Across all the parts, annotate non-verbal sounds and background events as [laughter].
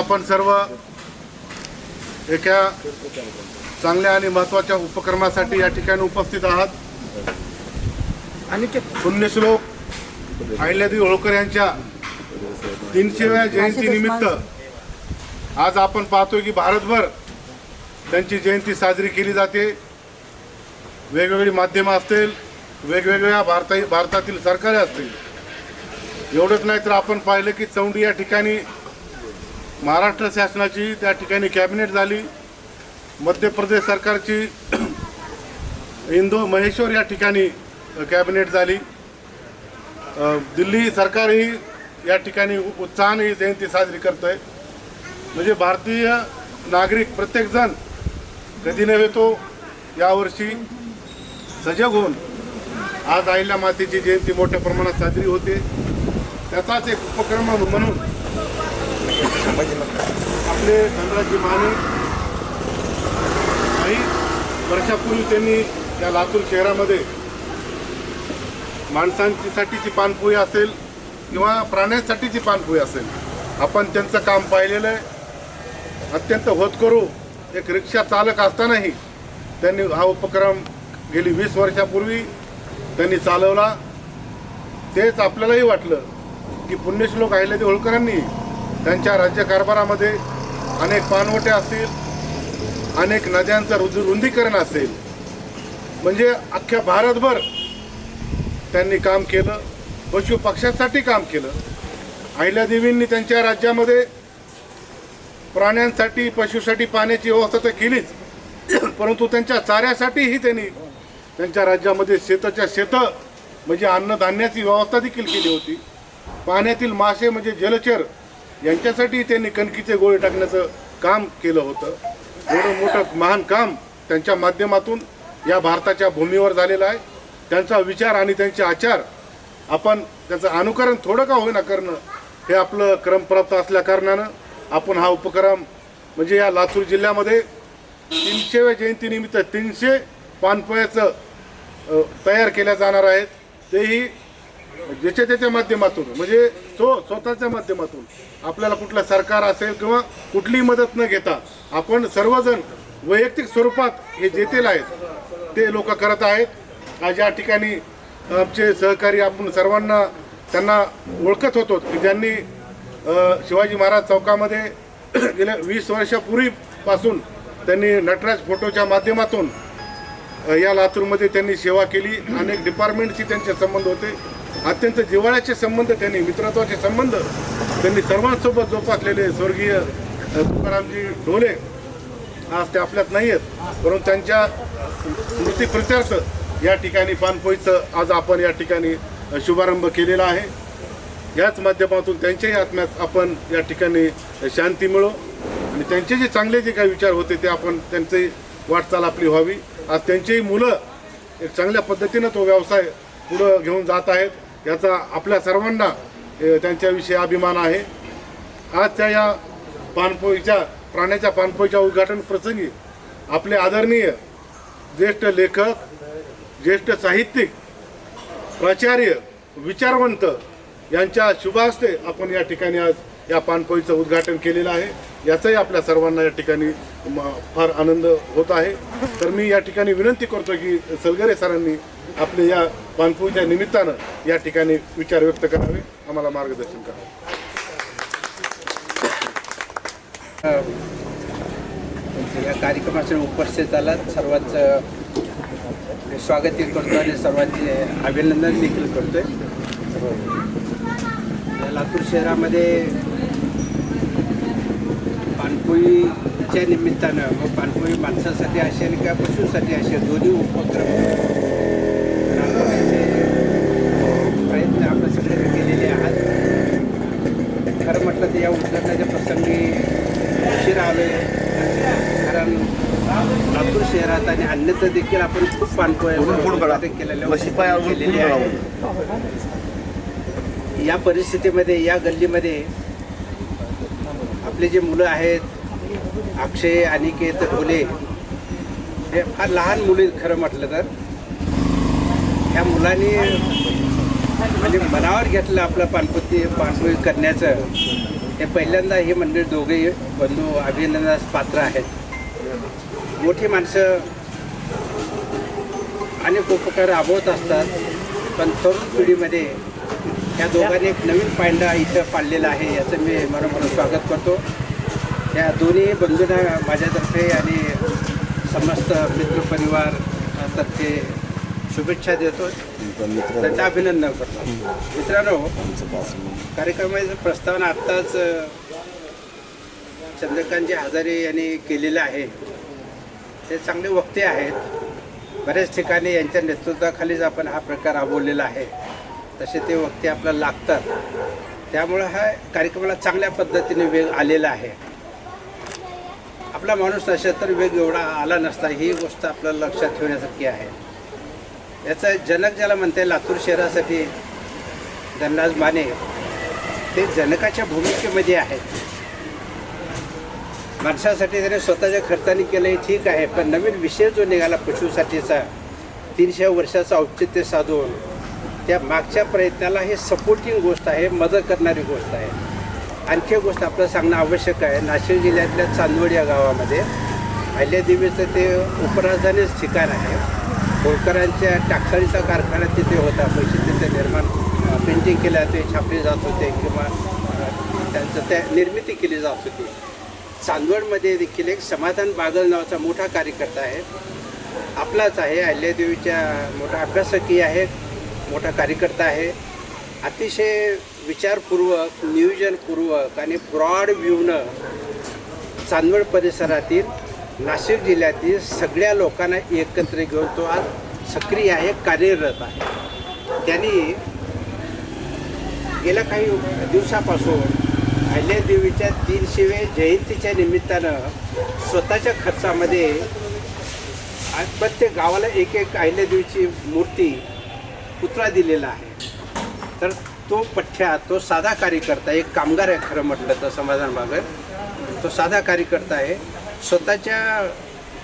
आपण सर्व एका चांगल्या आणि महत्त्वाच्या उपक्रमासाठी या ठिकाणी उपस्थित आहात. आणि पुण्यश्लोक अहिल्यादेवी होळकर यांच्या तीनशेव्या जयंती निमित्त आज आपण पाहतोय की भारतभर त्यांची जयंती साजरी केली जाते. वेगवेगळी माध्यमं असतील वेगवेगळ्या भारता भारतातील सरकारे असतील. एवढंच नाही तर आपण पाहिलं की चौंडी या ठिकाणी महाराष्ट्र शासनाची त्या ठिकाणी कॅबिनेट झाली. मध्य प्रदेश सरकारची [clears throat] इंदो महेश्वर या ठिकाणी कॅबिनेट झाली. दिल्ली सरकारही या ठिकाणी उत्साहाने ही जयंती साजरी करतोय. म्हणजे भारतीय नागरिक प्रत्येकजण कधी नव्हे तो यावर्षी सजग होऊन आज आईला मातेची जयंती मोठ्या प्रमाणात साजरी होते. त्याचाच एक उपक्रम म्हणून आपले धनराजी माने काही वर्षापूर्वी त्यांनी या लातूर शहरामध्ये माणसांचीसाठीची पानपोई असेल किंवा प्राण्यांसाठीची पानपोई असेल आपण त्यांचं काम पाहिलेलं आहे. अत्यंत होतकरू एक रिक्षा चालक असतानाही त्यांनी हा उपक्रम गेली वीस वर्षापूर्वी त्यांनी चालवला. तेच आपल्यालाही वाटलं की पुण्यश्लोक अहिल्यादेवी होळकरांनी त्यांच्या राज्यकारभारामध्ये अनेक पानवटे असतील अनेक नद्यांचं रुजु रुंदीकरण असेल. म्हणजे अख्ख्या भारतभर त्यांनी काम केलं पशु पक्षासाठी काम केलं. अहिल्यादेवींनी त्यांच्या राज्यामध्ये प्राण्यांसाठी पशुसाठी पाण्याची व्यवस्था तर केलीच. परंतु त्यांच्या चाऱ्यासाठीही त्यांनी त्यांच्या राज्यामध्ये शेताच्या शेतं म्हणजे अन्नधान्याची व्यवस्था देखील केली होती. पाण्यातील मासे म्हणजे जलचर यांच्यासाठी त्यांनी कणकीचे गोळे टाकण्याचं काम केलं होतं. एवढं मोठं महान काम त्यांच्या माध्यमातून या भारताच्या भूमीवर झालेलं आहे. त्यांचा विचार आणि त्यांचे आचार आपण त्याचं अनुकरण थोडं का होईना करणं हे आपलं क्रमप्राप्त असल्या कारणानं आपण हा उपक्रम म्हणजे या लातूर जिल्ह्यामध्ये तीनशेव्या जयंतीनिमित्त तीनशे पानपोयाचं तयार केल्या जाणार आहेत. तेही ज्याच्या त्याच्या माध्यमातून म्हणजे सो स्वतःच्या माध्यमातून आपल्याला कुठलं सरकार असेल किंवा कुठलीही मदत न घेता आपण सर्वजण वैयक्तिक स्वरूपात हे जेतेल आहेत ते लोक करत आहेत. आज या ठिकाणी आमचे सहकारी आपण सर्वांना त्यांना ओळखत होतो की ज्यांनी शिवाजी महाराज चौकामध्ये [clears throat] गेल्या वीस वर्षापूर्वीपासून त्यांनी नटराज फोटोच्या माध्यमातून या लातूरमध्ये त्यांनी सेवा केली. अनेक डिपार्टमेंटशी त्यांचे संबंध होते. अत्यंत जिव्हाळ्याचे संबंध त्यांनी मित्रत्वाचे संबंध त्यांनी सर्वांसोबत जोपासलेले स्वर्गीय तुकारामजी ढोले. आज ते आपल्यात नाही आहेत परंतु त्यांच्या स्मृतीप्रित्यर्थ या ठिकाणी पानपोईचं आज आपण या ठिकाणी शुभारंभ केलेला आहे. याच माध्यमातून त्यांच्याही आत्म्यात आपण या ठिकाणी शांती मिळो आणि त्यांचे जे चांगले जे काही विचार होते ते आपण त्यांची वाटचाल आपली व्हावी. आज त्यांचीही मुलं एक चांगल्या पद्धतीनं तो व्यवसाय पुढं घेऊन जात आहेत. याचा आपल्या सर्वांना त्यांच्याविषयी अभिमान आहे. आजच्या या पानपोईच्या प्राण्याच्या पानपोईच्या उद्घाटन प्रसंगी आपले आदरणीय ज्येष्ठ लेखक ज्येष्ठ साहित्यिक प्राचार्य विचारवंत यांच्या शुभास्ते आपण या ठिकाणी आज या पानपोईचं उद्घाटन केलेलं आहे. याचाही आपल्या सर्वांना या ठिकाणी म- फार आनंद होत आहे. तर मी या ठिकाणी विनंती करतो की सलगरे सरांनी आपले या पानपोईच्या निमित्तानं या ठिकाणी विचार व्यक्त करावे. आम्हाला मार्गदर्शन करावे या कार्यक्रमाच्या उपस्थिताला सर्वांचं स्वागत करतो आणि सर्वांचे अभिनंदन देखील करतोय. लातूर शहरामध्ये पानपोईच्या निमित्तानं व पानपोई माणसासाठी असेल किंवा पशूसाठी असेल दोन्ही उपक्रम राबवण्याचे प्रयत्न आपण सगळे केलेले आहात. खरं म्हटलं तर या उद्घाटनाच्या प्रसंगी उशीर आलो कारण लातूर शहरात आणि अन्यत्र देखील आपण खूप पानपोय केलेले आहे. या परिस्थितीमध्ये या गल्लीमध्ये आपले जे मुलं आहेत अक्षय अनिकेत ढोले हे फार लहान मुली खरं म्हटलं तर. ह्या मुलांनी म्हणजे मनावर घेतलं आपलं पानपत्ती पानपोई करण्याचं. हे पहिल्यांदा हे मंडळी दोघे बंधू अभिनंदनास पात्र आहेत. मोठी माणसं अनेक उपकार राबवत असतात पण तरुण पिढीमध्ये या दोघांनी एक नवीन पायंडा इथं पाडलेला आहे याचं मी मनोमन स्वागत करतो. या दोन्ही बंधूंना माझ्यातर्फे आणि समस्त मित्रपरिवार तर्फे शुभेच्छा देतो. त्यांचं अभिनंदन करतो. मित्रांनो कार्यक्रमाचं प्रस्तावना आत्ताच चंद्रकांतजी हजारे यांनी केलेलं आहे. ते चांगले वक्ते आहेत. बऱ्याच ठिकाणी यांच्या नेतृत्वाखालीच आपण हा प्रकार राबवलेला आहे. तसे ते वक्ते आपल्याला लागतात. त्यामुळं हा कार्यक्रमाला चांगल्या पद्धतीने वेग आलेला आहे. आपला माणूस नसेल तर वेग एवढा आला नसता ही गोष्ट आपल्याला लक्षात ठेवण्यासारखी आहे. याचं जनक ज्याला म्हणते लातूर शहरासाठी धनराज माने ते जनकाच्या भूमिकेमध्ये आहेत. माणसासाठी त्याने स्वतःच्या खर्चाने केलं हे ठीक आहे पण नवीन विषय जो निघाला पशुसाठीचा तीनशे वर्षाचं औचित्य साधून त्या मागच्या प्रयत्नाला हे सपोर्टिंग गोष्ट आहे मदत करणारी गोष्ट आहे. आणखी एक गोष्ट आपलं सांगणं आवश्यक आहे. नाशिक जिल्ह्यातल्या चांदवड या गावामध्ये अहिल्यादेवीचं ते उपराजधानीच ठिकाण आहे. होळकरांच्या टाकसाळीचा कारखाना तिथे होता. पैसे तिथे निर्माण पेंटिंग केल्या ते छापले जात होते किंवा त्यांचं त्या निर्मिती केली जात होती. चांदवडमध्ये देखील एक समाधान बागल नावाचा मोठा कार्यकर्ता आहे. आपलाच आहे. अहिल्यादेवीच्या मोठा अभ्यासकी आहे. मोठा कार्यकर्ता आहे. अतिशय विचारपूर्वक नियोजनपूर्वक आणि ब्रॉड व्ह्यूनं चांदवड परिसरातील नाशिक जिल्ह्यातील सगळ्या लोकांना एकत्र घेऊन तो आज सक्रिय आहे कार्यरत आहे. त्यांनी गेल्या काही दिवसापासून अहिल्यादेवीच्या तीनशेवे जयंतीच्या निमित्तानं स्वतःच्या खर्चामध्ये प्रत्येक गावाला एक एक अहिल्यादेवीची मूर्ती पुतळा दिलेला आहे. तर तो पठ्ठ्या तो साधा कार्यकर्ता एक कामगार आहे खरं म्हटलं तर समाधान बागर तो साधा कार्यकर्ता आहे. स्वतःच्या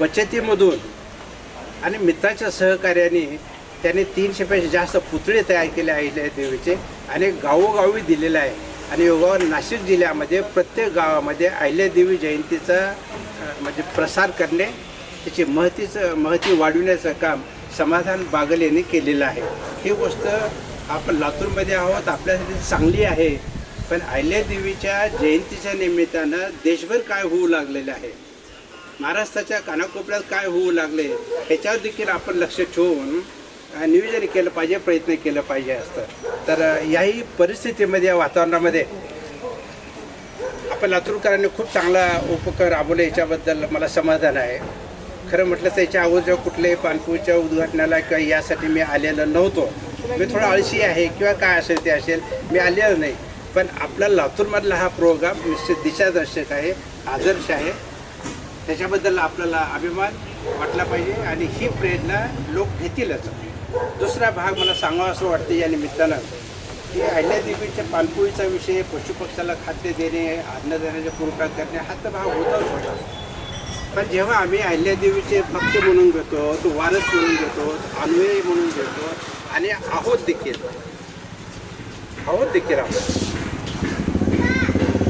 बचतीमधून आणि मित्राच्या सहकार्याने त्याने तीनशेपेक्षा जास्त पुतळे तयार केले आहे देवीचे. आणि गावोगावी दिलेले आहे. आणि योगावर नाशिक जिल्ह्यामध्ये प्रत्येक गावामध्ये अहिल्यादेवी जयंतीचा म्हणजे प्रसार करणे त्याची महतीचं महती वाढविण्याचं काम समाधान बागल यांनी केलेलं आहे. ही गोष्ट आपण लातूरमध्ये आहोत आपल्यासाठी चांगली आहे. पण अहिल्यादेवीच्या जयंतीच्या निमित्तानं देशभर काय होऊ लागलेलं आहे? महाराष्ट्राच्या कानाकोपऱ्यात काय होऊ लागले? ह्याच्यावर देखील आपण लक्ष ठेवून नियोजन केलं पाहिजे प्रयत्न केलं पाहिजे असतं. तर याही परिस्थितीमध्ये या वातावरणामध्ये आपण लातूरकरांनी खूप चांगला उपक्रम राबवला याच्याबद्दल मला समाधान आहे. खरं म्हटलं तर याच्या अगोदर कुठल्याही पानपूरच्या उद्घाटनाला किंवा यासाठी मी आलेलो नव्हतो. मी थोडा आळशी आहे किंवा काय असेल ते असेल मी आलेलं नाही. पण आपला लातूरमधला हा प्रोग्राम निश्चित दिशादर्शक आहे आदर्श आहे. त्याच्याबद्दल आपल्याला अभिमान वाटला पाहिजे आणि ही प्रेरणा लोक घेतीलच. दुसरा भाग मला सांगावा असं वाटते या निमित्तानं की अहिल्यादेवीच्या पाणपोळीचा विषय पशुपक्षाला खाद्य देणे अन्नदानाच्या पुरवठा करणे हा तर भाग होताच होता. पण जेव्हा आम्ही अहिल्यादेवीचे भक्त म्हणून घेतो तो वारस म्हणून घेतो अन्वयी म्हणून घेतो आणि आहोत देखील. आहोत देखील आहोत.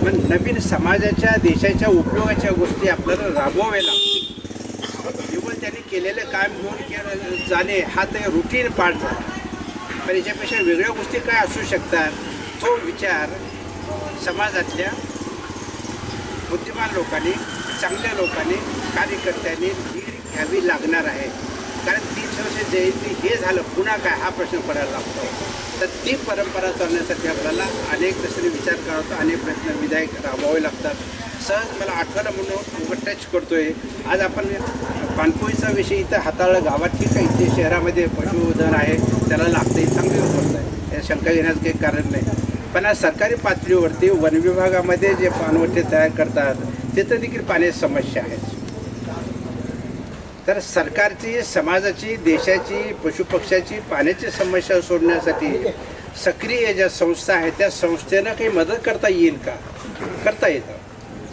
पण नवीन समाजाच्या देशाच्या उपयोगाच्या गोष्टी आपल्याला राबवाव्या लागतील. केवळ त्यांनी केलेलं काम घेऊन जाणे हा तर रुटीन पार्ट झाला. पण याच्यापेक्षा वेगळ्या गोष्टी काय असू शकतात? तो विचार समाजातल्या बुद्धिमान लोकांनी चांगल्या लोकांनी कार्यकर्त्यांनी घ्यावी लागणार आहे. कारण तीस वर्ष जयंती हे झालं पुन्हा काय? हा प्रश्न पडायला लागतो. तर ती परंपरा चालण्यासाठी आपल्याला अनेक दृष्टीने विचार करावा अनेक प्रश्न विधायक राबवावे लागतात. सहज मला आठवलं म्हणून उघड टच करतोय. आज आपण पाणपोळीचा विषय इथं हाताळलं. गावात ठीक आहे इथे शहरामध्ये पशुधन आहे त्याला लागते चांगली होत आहे. या शंका घेण्याचं काही कारण नाही. पण आज सरकारी पातळीवरती वन विभागामध्ये जे पानवटे तयार करतात तिथं देखील पाण्याची समस्या आहे. तर सरकारची समाजाची देशाची पशुपक्षाची पाण्याची समस्या सोडण्यासाठी सक्रिय ज्या संस्था आहेत त्या संस्थेनं काही मदत करता येईल का? करता येतं.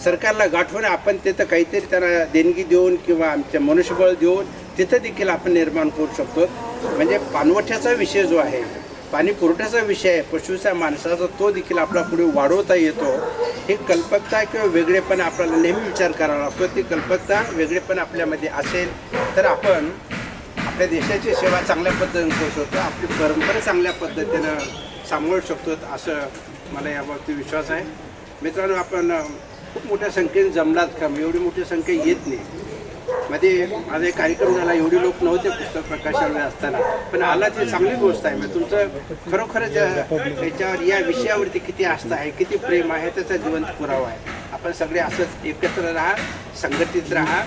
सरकारला गाठवून आपण तिथं काहीतरी त्यांना देणगी देऊन किंवा आमच्या मनुष्यबळ देऊन तिथं देखील आपण निर्माण करू शकतो. म्हणजे पानवठ्याचा विषय जो आहे पाणी पुरवठ्याचा विषय आहे पशुचा माणसाचा तो देखील आपला पुढे वाढवता येतो. हे कल्पकता किंवा वेगळेपण आपल्याला नेहमी विचार करावा लागतो. ती कल्पकता वेगळेपण आपल्यामध्ये असेल तर आपण आपल्या देशाची सेवा चांगल्या पद्धतीने करू शकतो. आपली परंपरा चांगल्या पद्धतीनं सांभाळू शकतो असं मला याबाबतीत विश्वास आहे. मित्रांनो आपण खूप मोठ्या संख्येने जमलात का? एवढी मोठी संख्या येत नाही. मध्ये माझा एक कार्यक्रम झाला एवढे लोक नव्हते पुस्तक प्रकाशनामध्ये असताना. पण आला ती चांगली गोष्ट आहे. म्हणजे तुमचं खरोखरच याच्यावर या विषयावरती किती आस्था आहे किती प्रेम आहे त्याचा जिवंत पुरावा आहे. आपण सगळे असंच एकत्र राहा संघटित राहा.